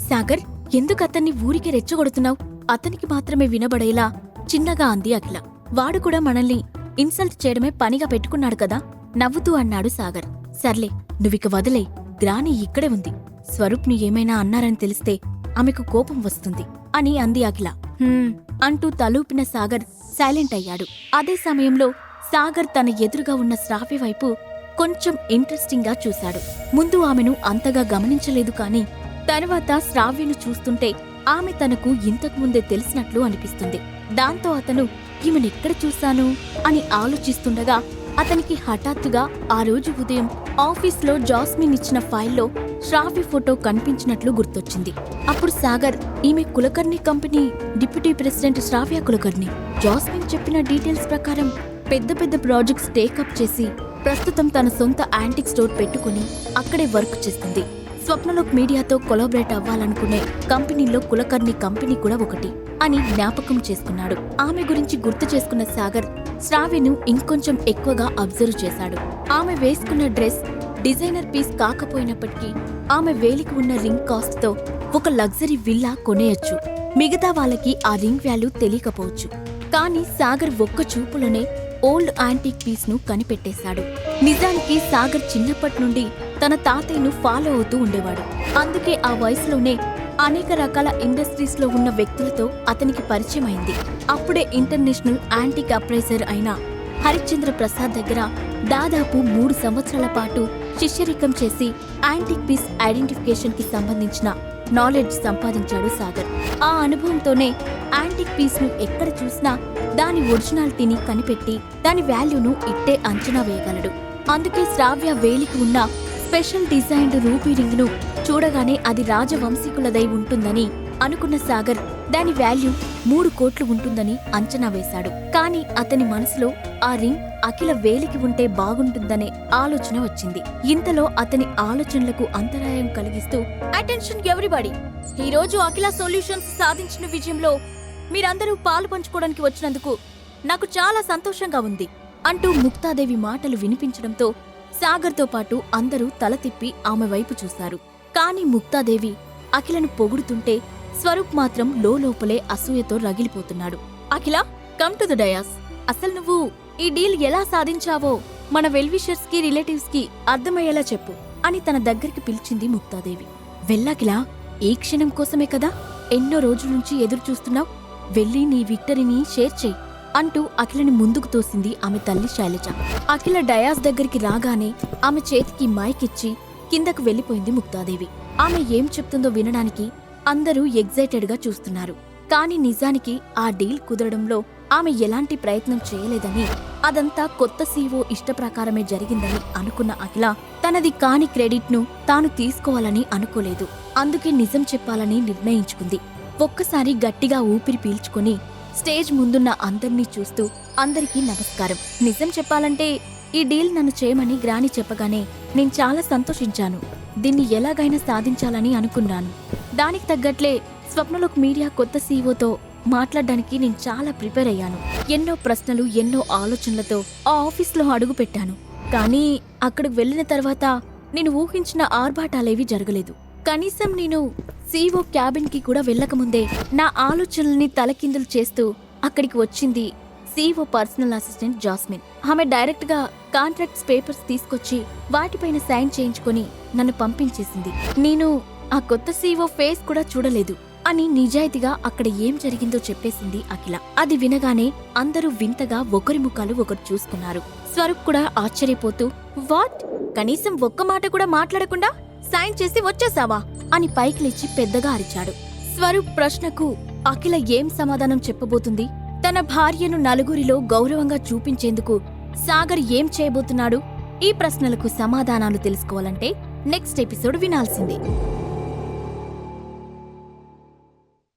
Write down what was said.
సాగర్ ఎందుకు అతన్ని ఊరికి రెచ్చగొడుతున్నావు? అతనికి మాత్రమే వినబడేలా చిన్నగా అంది అఖిల. వాడు కూడా మనల్ని ఇన్సల్ట్ చేయడమే పనిగా పెట్టుకున్నాడు కదా? నవ్వుతూ అన్నాడు సాగర్. సర్లే నువ్విక వదిలే. గ్రాని ఇక్కడే ఉంది. స్వరూప్ని ఏమైనా అన్నారని తెలిస్తే ఆమెకు కోపం వస్తుంది అని అంది అఖిల. "హ్మ్" అంటూ తలూపిన సాగర్ సైలెంట్ అయ్యాడు. అదే సమయంలో సాగర్ తన ఎదురుగా ఉన్న శ్రావ్య వైపు కొంచెం ఇంట్రెస్టింగ్గా చూశాడు. ముందు ఆమెను అంతగా గమనించలేదు కాని తర్వాత శ్రావ్యను చూస్తుంటే ఆమె తనకు ఇంతకు ముందే తెలిసినట్లు అనిపిస్తుంది. దాంతో అతను ఈమెనెక్కడ చూశాను? అని ఆలోచిస్తుండగా అతనికి హఠాత్తుగా ఆ రోజు ఉదయం ఆఫీస్లో జాస్మిన్ ఇచ్చిన ఫైల్లో శ్రావ్య ఫోటో కనిపించినట్లు గుర్తొచ్చింది. అప్పుడు సాగర్ ఈమె Kulkarni company deputy president Shravya Kulkarni. Jasmine చెప్పిన డీటెయిల్స్ ప్రకారం పెద్ద పెద్ద ప్రాజెక్ట్స్ టేకప్ చేసి ప్రస్తుతం తన సొంత యాంటిక్ స్టోర్ పెట్టుకుని అక్కడే వర్క్ చేస్తుంది. స్వప్నలోక్ మీడియాతో కొలాబరేట్ అవ్వాలనుకునే కంపెనీలో కులకర్ణి కంపెనీ కూడా ఒకటి అని జ్ఞాపకం చేసుకున్నాడు. ఆమె గురించి గుర్తు చేసుకున్న సాగర్ శ్రావ్యను ఇంకొంచెం ఎక్కువగా అబ్జర్వ్ చేశాడు. ఆమె వేసుకున్న డ్రెస్ డిజైనర్ పీస్ కాకపోయినప్పటికీ ఆమె వేలికి ఉన్న రింగ్ కాస్ట్తో ఒక లగ్జరీ విల్లా కొనేయొచ్చు. మిగతా వాళ్ళకి ఆ రింగ్ వాల్యూ తెలియకపోవచ్చు. కానీ సాగర్ ఒక్క చూపులోనే ఓల్డ్ యాంటిక్ పీస్ను కనిపెట్టేశాడు. నిజానికి సాగర్ చిన్నప్పటి నుండి తన తాతయ్యను ఫాలో అవుతూ ఉండేవాడు. అందుకే ఆ వయసులోనే అనేక రకాల ఇండస్ట్రీస్లో ఉన్న వ్యక్తులతో అతనికి పరిచయం అయింది అప్పుడే ఇంటర్నేషనల్ యాంటిక్ అప్రైజర్ అయిన హరిశ్చంద్ర ప్రసాద్ దగ్గర దాదాపు మూడు సంవత్సరాల పాటు శిష్యరికం చేసి యాంటిక్ పీస్ ఐడెంటిఫికేషన్కి సంబంధించిన నాలెడ్జ్ సంపాదించాడు సాగర్. ఆ అనుభవంతోనే యాంటిక్ పీస్ను ఎక్కడ చూసినా దాని ఒరిజినాలిటీని కనిపెట్టి దాని వాల్యూను ఇట్టే అంచనా వేయగలడు. అందుకే శ్రావ్య వేలికి ఉన్న స్పెషల్ డిజైన్డ్ రూపీ రింగ్ను చూడగానే అది రాజవంశీకులదై ఉంటుందని అనుకున్న సాగర్ దాని వాల్యూ మూడు కోట్లు ఉంటుందని అంచనా వేశాడు. కానీ అతని మనసులో ఆ రింగ్ అఖిల వేలికి ఉంటే బాగుంటుందనే ఆలోచన వచ్చింది. ఇంతలో అతని ఆలోచనలకు అంతరాయం కలిగిస్తూ అటెన్షన్ ఎవ్రీబడి? ఈ రోజు అఖిల సొల్యూషన్స్ సాధించిన విజయంలో మీరందరూ పాలు పంచుకోవడానికి వచ్చినందుకు నాకు చాలా సంతోషంగా ఉంది అంటూ ముక్తాదేవి మాటలు వినిపించడంతో సాగర్తో పాటు అందరూ తల తిప్పి ఆమె వైపు చూశారు. కాని ముక్తాదేవి అఖిలను పొగుడుతుంటే స్వరూప్ మాత్రం లోపలే అసూయతో రగిలిపోతున్నాడు. Akhila come to the dais అసలు నువ్వు ఈ డీల్ ఎలా సాధించావో మన వెల్విషర్స్కి రిలేటివ్స్కి అర్థమయ్యేలా చెప్పు అని తన దగ్గరికి పిలిచింది ముక్తాదేవి. వెళ్ళాకిలా ఈ క్షణం కోసమే కదా ఎన్నో రోజుల నుంచి ఎదురు చూస్తున్నావు వెళ్ళి నీ విక్టరీని షేర్ చెయ్యి అంటూ అఖిలని ముందుకు తోసింది ఆమె తల్లి శైలజ. అఖిల డయాస్ దగ్గరికి రాగానే ఆమె చేతికి మైక్ ఇచ్చి కిందకు వెళ్ళిపోయింది ముక్తాదేవి. ఆమె ఏం చెప్తుందో వినడానికి అందరూ ఎగ్జైటెడ్గా చూస్తున్నారు. కానీ నిజానికి ఆ డీల్ కుదరడంలో ఆమె ఎలాంటి ప్రయత్నం చేయలేదని అదంతా కొత్త సీఓ ఇష్టప్రకారమే జరిగిందని అనుకున్న అఖిల తనది కాని క్రెడిట్ను తాను తీసుకోవాలని అనుకోలేదు. అందుకే నిజం చెప్పాలని నిర్ణయించుకుంది. ఒక్కసారి గట్టిగా ఊపిరి పీల్చుకుని స్టేజ్ ముందున్న అందరినీ చూస్తూ అందరికీ నమస్కారం. నిజం చెప్పాలంటే ఈ డీల్ నన్ను చేయమని గ్రాని చెప్పగానే నేను చాలా సంతోషించాను. దీన్ని ఎలాగైనా సాధించాలని అనుకున్నాను. దానికి తగ్గట్లే స్వప్నలోక్ మీడియా కొత్త సీఈఓతో మాట్లాడడానికి నేను చాలా ప్రిపేర్ అయ్యాను. ఎన్నో ప్రశ్నలు ఎన్నో ఆలోచనలతో ఆ ఆఫీస్లో అడుగు పెట్టాను. కానీ అక్కడికి వెళ్ళిన తర్వాత నేను ఊహించిన ఆర్భాటాలేవి జరగలేదు. కనీసం నేను సీఓ క్యాబిన్కి కూడా వెళ్ళకముందే నా ఆలోచనల్ని తలకిందులు చేస్తూ అక్కడికి వచ్చింది సీఓ పర్సనల్ అసిస్టెంట్ జాస్మిన్. ఆమె డైరెక్ట్గా కాంట్రాక్ట్స్ పేపర్స్ తీసుకొచ్చి వాటిపైన సైన్ చేయించుకొని నన్ను పంపించేసింది. నేను ఆ కొత్త సీఓ ఫేస్ కూడా చూడలేదు అని నిజాయితీగా అక్కడ ఏం జరిగిందో చెప్పేసింది అఖిల. అది వినగానే అందరూ వింతగా ఒకరి ముఖాలు ఒకరు చూసుకున్నారు. స్వరూప్ కూడా ఆశ్చర్యపోతూ వాట్? కనీసం ఒక్క మాట కూడా మాట్లాడకుండా సైన్ చేసి వచ్చేసావా? అని పైకి లేచి పెద్దగా అరిచాడు. స్వరూప్ ప్రశ్నకు అఖిల ఏం సమాధానం చెప్పబోతుంది? తన భార్యను నలుగురిలో గౌరవంగా చూపించేందుకు సాగర్ ఏం చేయబోతున్నాడు? ఈ ప్రశ్నలకు సమాధానాలు తెలుసుకోవాలంటే నెక్స్ట్ ఎపిసోడ్ వినాల్సిందే.